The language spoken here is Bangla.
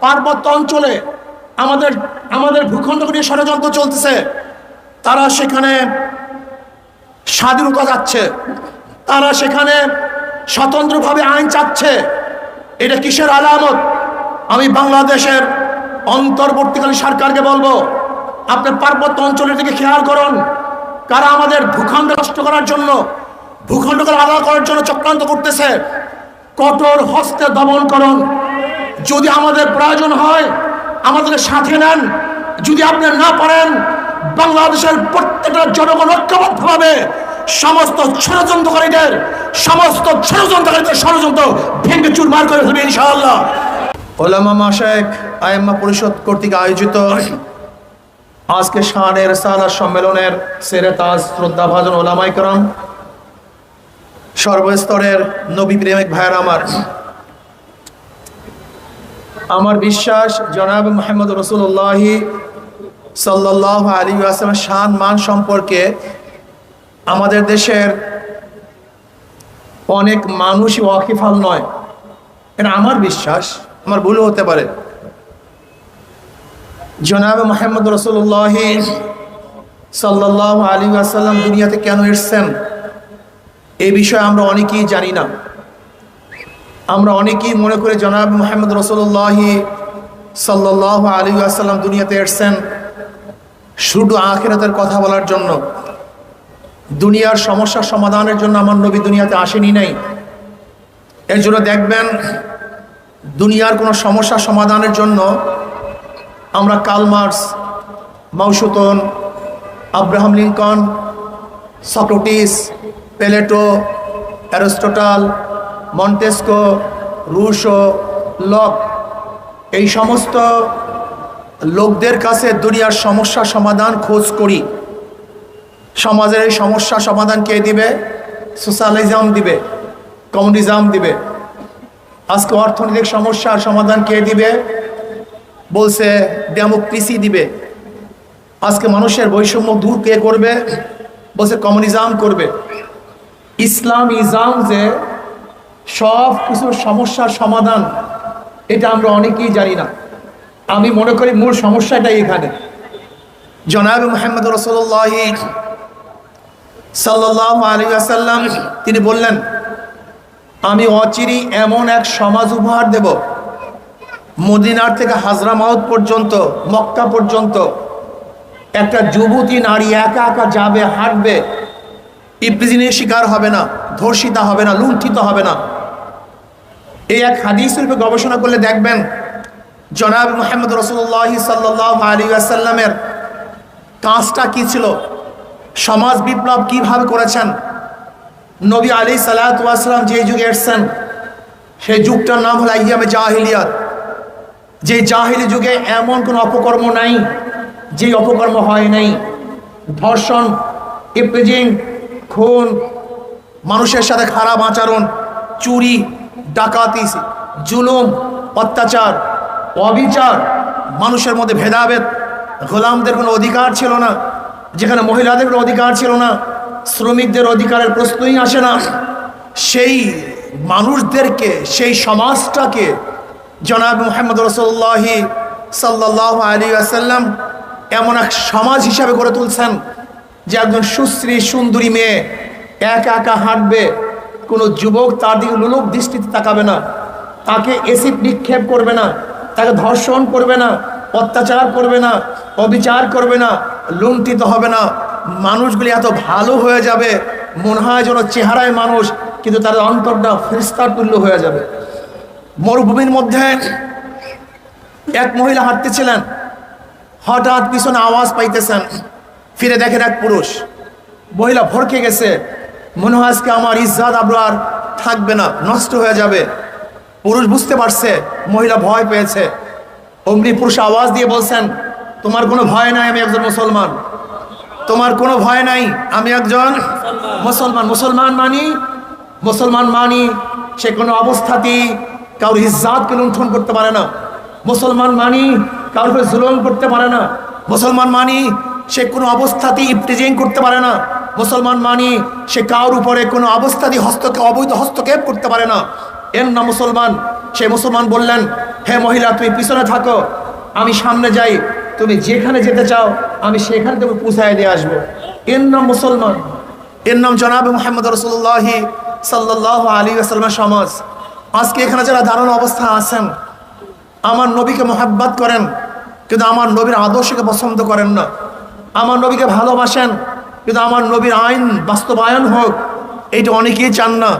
পার্বত্য অঞ্চলে আমাদের আমাদের ভূখণ্ডকে নিয়ে ষড়যন্ত্র চলতেছে। তারা সেখানে স্বাধীনতা যাচ্ছে। তারা সেখানে স্বতন্ত্রভাবে আইন চাচ্ছে। এটা কিসের আলামত? আমি বাংলাদেশের অন্তর্বর্তীকালীন সরকারকে বলব, আপনি পার্বত্য অঞ্চলের দিকে খেয়াল করুন। কারা আমাদের ভূখণ্ড নষ্ট করার জন্য, ভূখণ্ডকে আলাদা করার জন্য চক্রান্ত করতেছে, কঠোর হস্তে দমন করুন। যদি আমাদের প্রয়োজন হয় আমাদের সাথে নেন। যদি আপনি না পারেন, বাংলাদেশের প্রত্যেকটা জনগণ ঐক্যবদ্ধভাবে সমস্ত ষড়যন্ত্রকারীদের সমস্ত ষড়যন্ত্রকারীদের ষড়যন্ত্র ভেঙে চুরমার করে ফেলবে ইনশাআল্লাহ। ওলামা মাশেক আইম্মা পরিষদ কর্তৃক আয়োজিত আজকে শানের সালা সম্মেলনের সেরে তাজ শ্রদ্ধা ভাজন ওলামাই করম, সর্বস্তরের নবী প্রেমিক ভাইয়ের আমার আমার বিশ্বাস, জনাব মোহাম্মদ রসুল্লাহি সাল্লাহ আলী আসলামের শান মান সম্পর্কে আমাদের দেশের অনেক মানুষই ওয়াকিফাল নয়। এটা আমার বিশ্বাস, আমার ভুলও হতে পারে। জনাব মোহাম্মদ রসুল্লাহ সাল্লাহ আলী আসাল্লাম দুনিয়াতে কেন এসছেন? এই বিষয়ে আমরা অনেকেই জানি না। আমরা অনেকেই মনে করে জনাব মোহাম্মদ রসুল্লাহ সাল্লাহ আলী আসাল্লাম দুনিয়াতে এসছেন শুধু আখেরাতের কথা বলার জন্য। দুনিয়ার সমস্যার সমাধানের জন্য আমার নবী দুনিয়াতে আসেনি নাই। এর জন্য দেখবেন, দুনিয়ার কোনো সমস্যা সমাধানের জন্য আমরা Karl Marx Mao Tse tung, Abraham Lincoln, Socrates, Plato, Aristotle Montesquieu, Rousseau, Locke, এই সমস্ত লোকদের কাছে দুনিয়ার সমস্যা সমাধান খোঁজ করি। সমাজের এই সমস্যা সমাধান কে দিবে? সোশ্যালিজম দিবে, কমিউনিজম দিবে। আজকে অর্থনৈতিক সমস্যার সমাধান কে দিবে? বলছে ডেমোক্রেসি দিবে। আজকে মানুষের বৈষম্য দূর কে করবে? বলছে কমিউনিজম করবে। ইসলাম ইজাম যে সব কিছুর সমস্যার সমাধান, এটা আমরা অনেকেই জানি না। আমি মনে করি মূল সমস্যাটাই এখানে। জনাব মোহাম্মদ রসল্লাহ সাল্লাহ আলী আসাল্লাম তিনি বললেন, আমি অচিরি এমন এক সমাজ উপহার দেব, মদিনার থেকে হাজরামাউদ পর্যন্ত, মক্কা পর্যন্ত, একটা যুবতী নারী একা একা যাবে, হাঁটবে ইপ্রিজিনের শিকার হবে না, ধর্ষিতা হবে না, লুণ্ঠিত হবে না। এই এক হাদিস রূপে গবেষণা করলে দেখবেন, জনাব মোহাম্মদ রসুল্লাহ সাল্লাহ আলী আসাল্লামের কাজটা কি ছিল? সমাজ বিপ্লব কীভাবে করেছেন? নবী আলী সালাতাম যে যুগে এসছেন, সেই যুগটার নাম হলো আইয়ামে জাহিলিয়াত। যে জাহিলি যুগে এমন কোনো অপকর্ম নাই যে অপকর্ম হয় নাই। ধর্ষণ ইপ্রিজিং খুন, মানুষের সাথে খারাপ আচরণ, চুরি, ডাকাতি, জুলুম, অত্যাচার, অবিচার, মানুষের মধ্যে ভেদাভেদ, গোলামদের কোনো অধিকার ছিল না, যেখানে মহিলাদের কোনো অধিকার ছিল না, শ্রমিকদের অধিকারের প্রশ্নই আসে না। সেই মানুষদেরকে, সেই সমাজটাকে জনাব মোহাম্মদ রসল্লাহি সাল্লাহ আলী আসাল্লাম এমন এক সমাজ হিসাবে গড়ে তুলছেন যে একজন সুশ্রী, সুন্দরী মেয়ে একা একা হাঁটবে, কোনো যুবক তার দিকে লোলক দৃষ্টিতে তাকাবে না। তাকে এসিড নিক্ষেপ করবে না, তাকে ধর্ষণ করবে না, অত্যাচার করবে না, অবিচার করবে না, লুণ্ঠিত হবে না। মানুষগুলি এত ভালো হয়ে যাবে, মনে হয় যেন চেহারায় মানুষ, কিন্তু তার অন্তরটা ফেরিস্তার তুল্য হয়ে যাবে। মরুভূমির মধ্যে এক মহিলা হাঁটতেছিলেন। হঠাৎ পিছনে আওয়াজ পাইতেছেন। ফিরে দেখেন এক পুরুষ। মহিলা ভরকে গেছে। মনে হয় আজকে আমার ইজ্জাত আবরার থাকবে না, নষ্ট হয়ে যাবে। পুরুষ বুঝতে পারছে, মহিলা ভয় পেয়েছে। অমনি পুরুষ আওয়াজ দিয়ে বলছেন, তোমার কোনো ভয় নাই আমি একজন মুসলমান। তোমার কোনো ভয় নাই আমি একজন মুসলমান। মুসলমান মানি মুসলমান মানি সে কোনো অবস্থাতেই কারোর ইজ্জাতকে লুণ্ঠন করতে পারে না। মুসলমান মানি কারোর জুলুম করতে পারে না। মুসলমান মানি সে কোনো অবস্থাতেই ইফটিজিং করতে পারে না। মুসলমান মানি, সে কারোর উপরে কোনো অবস্থাতেই হস্তক্ষেপ, অবৈধ হস্তক্ষেপ করতে পারে না। এর নাম মুসলমান। সে মুসলমান বললেন, হে মহিলা, তুমি পিছনে থাকো। আমি সামনে যাই। তুমি যেখানে যেতে চাও, আমি সেখানে তুমি পুষায় দিয়ে আসব। এর নাম মুসলমান। এর নাম জনাব মোহাম্মদ রসুল্লাহ সাল্লাহ আলী আসালামের সমাজ। আজকে এখানে যারা দারুণ অবস্থা আছেন, আমার নবীকে মোহাব্বত করেন, কিন্তু আমার নবীর আদর্শকে পছন্দ করেন না। আমার নবীকে ভালোবাসেন কিন্তু আমার নবীর আইন বাস্তবায়ন হোক এইটা অনেকেই চান না।